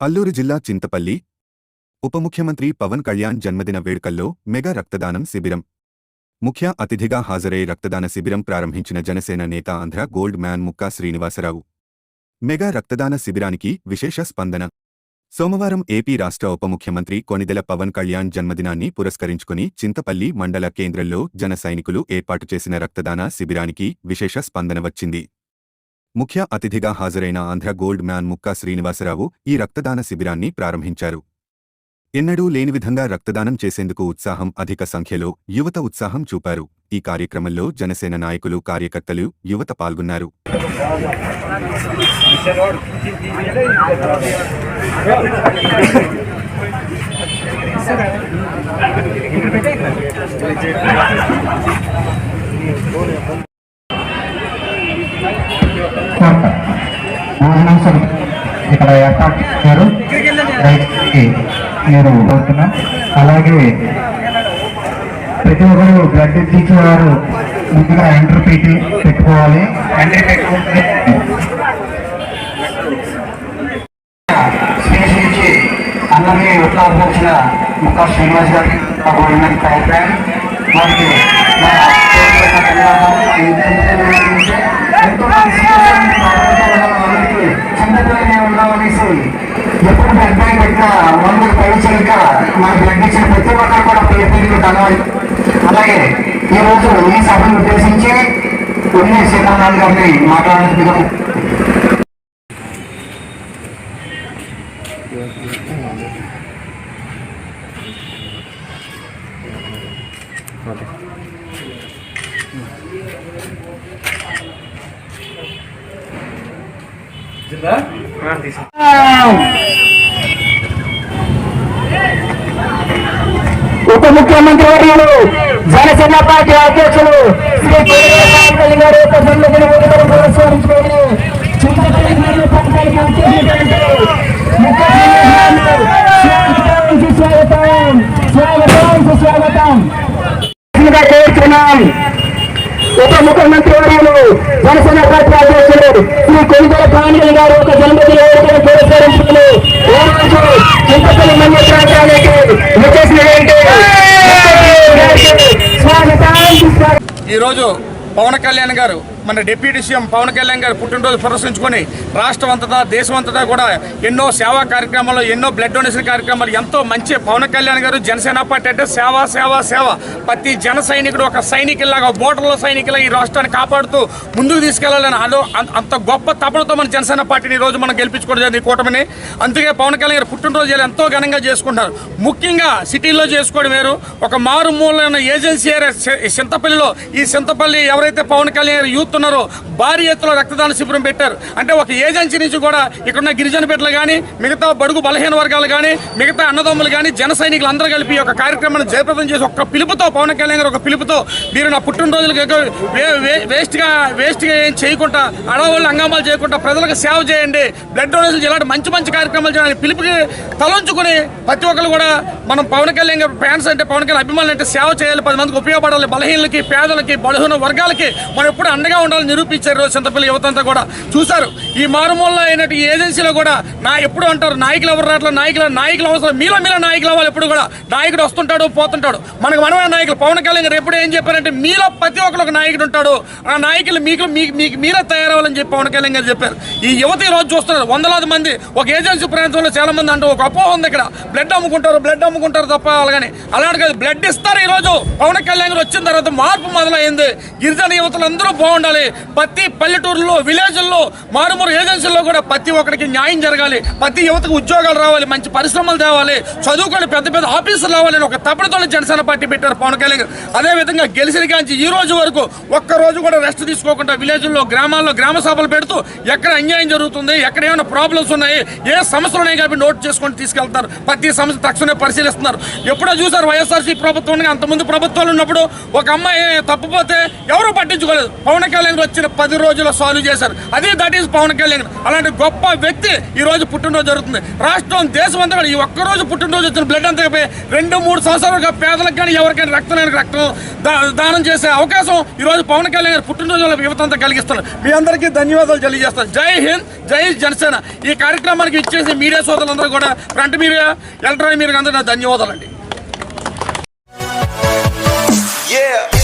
అల్లూరు జిల్లా చింతపల్లి ఉప ముఖ్యమంత్రి పవన్ కళ్యాణ్ జన్మదిన వేడుకల్లో మెగా రక్తదానం శిబిరం. ముఖ్య అతిథిగా హాజరై రక్తదాన శిబిరం ప్రారంభించిన జనసేన నేత Andhra gold man Mukka Srinivasarao. Mega రక్తదాన శిబిరానికి విశేష స్పందన. సోమవారం ఏపీ రాష్ట్ర ఉప ముఖ్యమంత్రి కొనిదెల పవన్ కళ్యాణ్ జన్మదినాన్ని పురస్కరించుకుని చింతపల్లి మండల కేంద్రంలో జన సైనికులు ఏర్పాటు చేసిన రక్తదాన శిబిరానికి విశేష స్పందన వచ్చింది. ముఖ్య అతిథిగా హాజరైన ఆంధ్ర గోల్డ్ మ్యాన్ ముక్కా శ్రీనివాసరావు ఈ రక్తదాన శిబిరాన్ని ప్రారంభించారు. ఎన్నడూ లేని విధంగా రక్తదానం చేసేందుకు ఉత్సాహం అధిక సంఖ్యలో యువత ఉత్సాహం చూపారు. ఈ కార్యక్రమంలో జనసేన నాయకులు కార్యకర్తలు యువత పాల్గొన్నారు. భోజనం ఇక్కడ ఏర్పాటు చేశారు దయచేసి మీరు కోరుతున్నాం అలాగే ప్రతి ఒక్కరు బ్లడ్ ఇచ్చేవారు ముందుగా ఎంట్రీ పెట్టి పెట్టుకోవాలి. ఎంట్రీ పెట్టుకుంటే స్పేస్ అందరినీ ఉత్సాహపరిచిన ముక్కా శ్రీనివాస్ గారికి ప్రోగ్రామ్ వారికి ఎంతో మంది చిన్నపిల్లలే ఉన్నామనేసి ఎప్పుడు బ్లడ్ బ్యాంక్ పెట్టినా మందులు పరీక్షలక మన బ్లడ్ ఇచ్చిన ప్రతి ఒక్కరు కూడా పేరు పేరు అలాగే ఈరోజు ఈ సభను ఉద్దేశించి కొన్ని సీతారాం గారిని మాట్లాడాల్సిందిగా ఉప ముఖ్యమంత్రి వర్యులు జనసేన పార్టీ అధ్యక్షులు శ్రీ కొడిగేటి గారి స్వాగతం స్వాగతం సుస్వాగతం గా కోరుతున్నాం. ఉప ముఖ్యమంత్రి వర్యులు జనసేన పార్టీ అధ్యక్షులు శ్రీ కొనిదల కాంగ్రెస్ గారు ఒక జన్మదిన వేడుకను పురస్కరించుకుని ఈ రోజు చింతపల్లి మండల ప్రాంతానికి స్వాగతం ఈరోజు పవన్ కళ్యాణ్ గారు మన డిప్యూటీ సీఎం పవన్ కళ్యాణ్ గారు పుట్టినరోజు ప్రదర్శించుకొని రాష్ట్రం అంతటా దేశం అంతటా కూడా ఎన్నో సేవా కార్యక్రమాలు ఎన్నో బ్లడ్ డొనేషన్ కార్యక్రమాలు ఎంతో మంచి పవన్ కళ్యాణ్ గారు జనసేన పార్టీ అంటే సేవ సేవ సేవ. ప్రతి జన సైనికుడు ఒక సైనికులాగా బోటర్లో సైనికులా ఈ రాష్ట్రాన్ని కాపాడుతూ ముందుకు తీసుకెళ్ళాలని అదో అంత- అంత గొప్ప తపనతో మన జనసేన పార్టీని రోజు మనం గెలిపించుకోవడం జరిగింది ఈ కూటమిని. అందుకే పవన్ కళ్యాణ్ గారు పుట్టినరోజు ఎంతో ఘనంగా చేసుకుంటారు ముఖ్యంగా సిటీలో చేసుకోవడం వేరు. ఒక మారుమూలైన ఏజెన్సీ ఏరియా చింతపల్లిలో ఈ చింతపల్లి ఎవరైతే పవన్ కళ్యాణ్ గారు యూత్ ఉన్నారో భారీ ఎత్తులో రక్తదాన శిబిరం పెట్టారు. అంటే ఒక ఏజెన్సీ నుంచి కూడా ఇక్కడున్న గిరిజన బిడ్డలు కానీ మిగతా బడుగు బలహీన వర్గాలు కానీ మిగతా అన్నదమ్ములు కానీ జన సైనికులు అందరూ కలిపి ఈ యొక్క కార్యక్రమాన్ని జయప్రదం చేసి ఒక పిలుపుతో పవన్ కళ్యాణ్ గారు ఒక పిలుపుతో మీరు నా పుట్టినరోజులకి వేస్ట్గా వేస్ట్గా ఏం చేయకుండా అడవాళ్ళు హంగామాలు చేయకుండా ప్రజలకు సేవ చేయండి. బ్లడ్ డొనేషన్ ఇలాంటి మంచి మంచి కార్యక్రమాలు చేయాలని పిలుపుకి తలంచుకుని ప్రతి ఒక్కరు కూడా మనం పవన్ కళ్యాణ్ గారు ఫ్యాన్స్ అంటే పవన్ కళ్యాణ్ అభిమానులు అంటే సేవ చేయాలి. పది మందికి ఉపయోగపడాలి. బలహీనలకి పేదలకి బలహీన వర్గాలకి మనం ఎప్పుడు అండగా ఉండాలని నిరూపించారు ఈరోజు చింతపల్లి యువత అంతా కూడా. చూశారు ఈ మారుమూలలో అయినట్టు ఈ ఏజెన్సీలో కూడా నా ఎప్పుడు అంటారు నాయకులు ఎవరు రావట్లేదు నాయకులు నాయకులు అవసరం మీలో మీలో నాయకులు అవ్వాలి ఎప్పుడు కూడా. నాయకుడు వస్తుంటాడు పోతుంటాడు. మనకు మనమే నాయకులు. పవన్ కళ్యాణ్ గారు ఎప్పుడు ఏం చెప్పారంటే మీలో ప్రతి ఒక్కరు ఒక నాయకుడు ఉంటాడు. ఆ నాయకులు మీకు మీకు మీకు మీరే తయారవ్వాలని చెప్పి పవన్ కళ్యాణ్ గారు చెప్పారు. ఈ యువత ఈ రోజు చూస్తున్నారు వందలాది మంది ఒక ఏజెన్సీ ప్రాంతంలో చాలా మంది అంటూ ఒక అపోహ ఉంది ఇక్కడ. బ్లడ్ అమ్ముకుంటారు బ్లడ్ అమ్ముకుంటారు తప్ప అలాగని. అలాంటి కాదు బ్లడ్ ఇస్తారు ఈ రోజు పవన్ కళ్యాణ్ గారు వచ్చిన తర్వాత మార్పు మొదలైంది. గిరిజన యువతలు అందరూ జరగాలి. ప్రతి పల్లెటూరులో విలేజ్ల్లో మారుమూరు ఏజెన్సీల్లో కూడా ప్రతి ఒక్కరికి న్యాయం జరగాలి. ప్రతి యువతకు ఉద్యోగాలు రావాలి మంచి పరిశ్రమలు తేవాలి చదువుకొని పెద్ద పెద్ద ఆఫీసులు రావాలని ఒక తప్పటితోనే జనసేన పార్టీ పెట్టారు పవన్ కళ్యాణ్ అదేవిధంగా అదే విధంగా గెలిచిన కాంచి ఈ రోజు వరకు ఒక్క రోజు కూడా రెస్ట్ తీసుకోకుండా విలేజ్ల్లో గ్రామాల్లో గ్రామ సభలు పెడుతూ ఎక్కడ అన్యాయం జరుగుతుంది ఎక్కడ ఏమైనా ప్రాబ్లమ్స్ ఉన్నాయి ఏ సమస్యలు ఉన్నాయి కాబట్టి నోట్ చేసుకొని తీసుకెళ్తారు. ప్రతి సమస్య తక్షణమే పరిశీలిస్తున్నారు. ఎప్పుడో చూసారు వైఎస్ఆర్సీ ప్రభుత్వం అంతకుముందు ప్రభుత్వాలు ఉన్నప్పుడు ఒక అమ్మాయి తప్పిపోతే ఎవరూ పట్టించుకోలేదు. పవన్ కళ్యాణ్ కళ్యాణ్ వచ్చిన పది రోజుల సాల్వ్ చేశారు. అదే దట్ ఈస్ పవన్ కళ్యాణ్. అలాంటి గొప్ప వ్యక్తి ఈ రోజు పుట్టినరోజు జరుగుతుంది. రాష్ట్రం దేశం అంతా కూడా ఈ ఒక్కరోజు పుట్టినరోజు వచ్చిన బ్లడ్ అంతా రెండు మూడు సంవత్సరాలుగా పేదలకు కానీ ఎవరికైనా రక్తం రక్తం దానం చేసే అవకాశం ఈ రోజు పవన్ కళ్యాణ్ గారు పుట్టినరోజు యువతంతా కలిగిస్తారు మీ అందరికీ ధన్యవాదాలు తెలియజేస్తాను. జై హింద్ జై జనసేన. ఈ కార్యక్రమానికి ఇచ్చేసి మీడియా సోదరులందరూ కూడా ఫ్రంట్ మీడియా ఎలక్ట్రానిక్ మీడియా అందరూ ధన్యవాదాలు అండి Yeah.